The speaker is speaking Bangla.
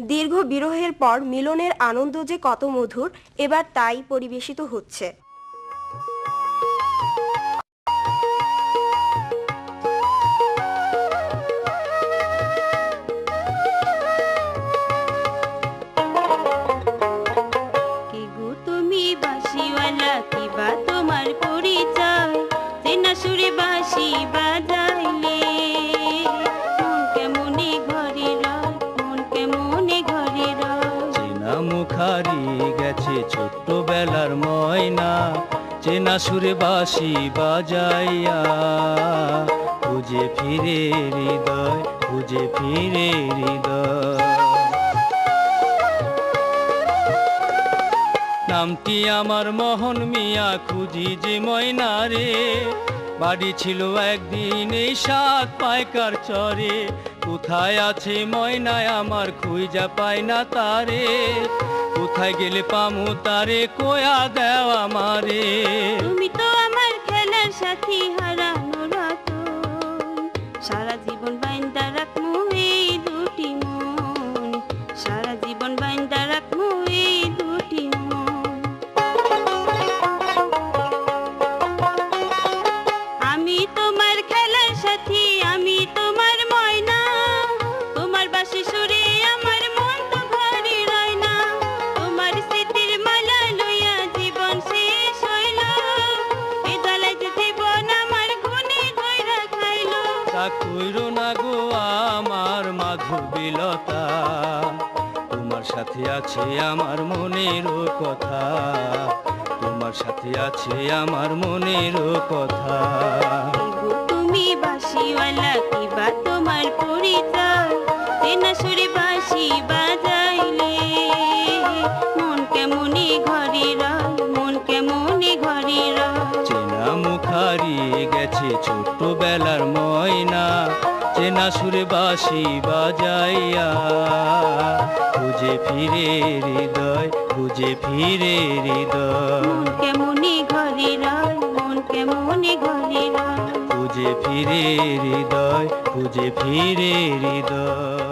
দীর্ঘ বিরহের পর মিলনের আনন্দ যে কত মধুর, এবার তাই পরিবেশিত হচ্ছে। কে গো তুমি বাঁশিওয়ালা, কি বা তোমার পরিচয়? সুরে মুখারি গেছে ছোট্টবেলার ময়না। চেনা সুরে বাঁশি বাজাইয়া খুঁজে ফিরে হৃদয়, খুঁজে ফিরে হৃদয়। নামটি আমার মোহন মিয়া, খুঁজি যে ময়না রে। বাড়ি ছিল একদিন এই সাত পায়কার চরে। কোথায় আছে ময়নায় আমার খুঁজা পায় না তারে। কোথায় গেলে পামু তারে, কোয়া দেওয়া আমারে কইরো না গো আমার মাধবীলতা। তোমার সাথে আছে আমার মনেরও কথা। তোমার সাথে আছে আমার মনেরও কথা। তুমি বাসিওয়ালা কি বা তোমার পরিচয়? চেনা সুরে মুখারি গেছে ছোট্টবেলার ময়না। চেনা সুরে বাঁশি বাজাইয়া খুঁজে ফিরে হৃদয় খুঁজে ফিরে হৃদয়। মন কেমনে ঘরে রয় মন কেমনে ঘরে রয়। খুঁজে ফিরে হৃদয় খুঁজে ফিরে হৃদয়।